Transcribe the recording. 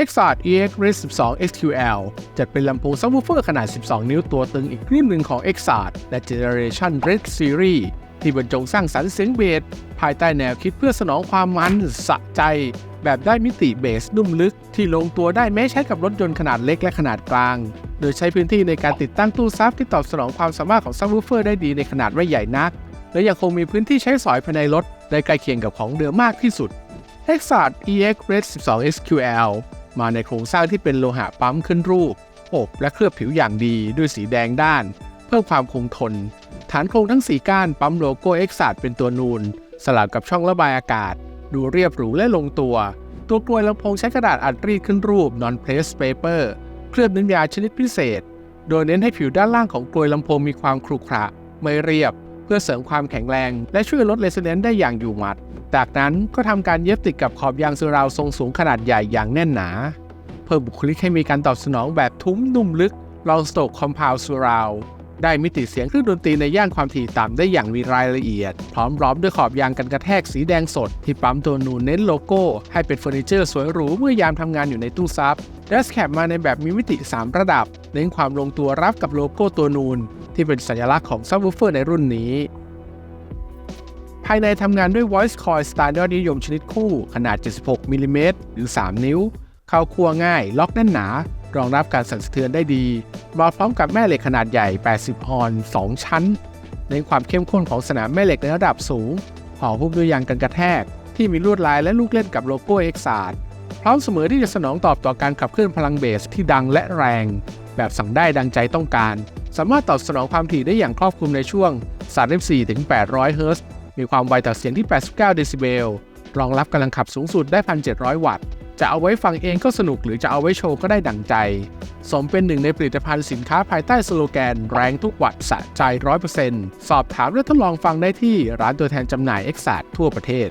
e x a r t EX Red 12 XQL จัดเป็นลำโพงซับวูเฟอร์ขนาด 12 นิ้วตัวตึงอีกรุ่นหนึ่งของ e x a r t และ Generation Red Series ที่บรรจงสร้างสรรค์เสียงเบสภายใต้แนวคิดเพื่อสนองความมันสะใจ แบบได้มิติเบสนุ่มลึก ที่ลงตัวได้แม้ใช้กับรถยนต์ขนาดเล็กและขนาดกลาง โดยใช้พื้นที่ในการติดตั้งตู้ซับที่ตอบสนองความสามารถของซับวูเฟอร์ได้ดีในขนาดไม่ใหญ่นัก และยังคงมีพื้นที่ใช้สอยภายในรถได้ใกล้เคียงกับของเดิมมากที่สุด h e x a r t EX Red 12 SQL มาในโครงสร้างที่เป็นโลหะปั๊มขึ้นรูปอบและเคลือบผิวอย่างดีด้วยสีแดงด้าน เพิ่มความคงทน ฐานโครงทั้ง 4 ก้านปั๊มโลโก้ h e x a r t เป็นตัวนูน สลับกับช่องระบายอากาศ ดูเรียบหรูและลงตัว ตัวกลวยลำโพงใช้กระดาษอัดรีดขึ้นรูป non press paper เคลือบน้ำยาชนิดพิเศษ โดยเน้นให้ผิวด้านล่างของกลวยลำโพงมีความครุขระไม่เรียบ เพื่อเสริมความแข็งแรง และช่วยลดเรสเ o นได้อย่างอยู่หมัด จากนั้นก็ทำการเย็บติดกับขอบยางสุราวทรงสูงขนาดใหญ่อย่างแน่นหนา เพิ่มบุคลิกให้มีการตอบสนองแบบทุ้มนุ่มลึกลองสโตกคอมเพลสุราว ได้มิติเสียงเครื่องดนตรีในย่านความถี่ต่ำได้อย่างมีรายละเอียด พร้อมล้อมด้วยขอบยางกันกระแทกสีแดงสด ที่ปั๊มตัวนูนเน้นโลโก้ ให้เป็นเฟอร์นิเจอร์สวยหรูเมื่อยามทำงานอยู่ในตู้ซับ d ดสแคปมาในแบบมีมิติ 3 ระดับ เน้นความลงตัวรับกับโลโก้ตัวนูน ที่เป็นสัญลักษณ์ของซับวูเฟอร์ในรุ่นนี้ภายในทำงานด้วย Voice Coil สไตล์ยอดนิยมชนิดคู่ ขนาด 76มิลลิเมตรหรือ 3 นิ้ว เข้าคั่วง่าย ล็อกแน่นหนา รองรับการสั่นสะเทือนได้ดี มาพร้อมกับแม่เหล็กขนาดใหญ่ 80 ออน 2 ชั้น ในความเข้มข้นของสนามแม่เหล็กในระดับสูงห่อหุ้มด้วยยางกันกระแทก ที่มีลวดลายและลูกเล่นกับโลโก้เอ็กซาร์พร้อมเสมอที่จะสนองตอบต่อการขับเคลื่อนพลังเบสที่ดังและแรง แบบสั่งได้ดังใจต้องการ สามารถตอบสนองความถี่ได้อย่างครอบคลุมในช่วง 34ถึง800 เฮิรตซ์มีความไวต่อเสียงที่ 89 เดซิเบล รองรับกำลังขับสูงสุดได้ 1,700 วัตต์ จะเอาไว้ฟังเองก็สนุกหรือจะเอาไว้โชว์ก็ได้ดั่งใจ สมเป็นหนึ่งในผลิตภัณฑ์สินค้าภายใต้สโลแกน แรงทุกวัดสะใจ100%สอบถามและทดลองฟังได้ที่ร้านตัวแทนจำหน่ายเอ็กซ์ทั่วประเทศ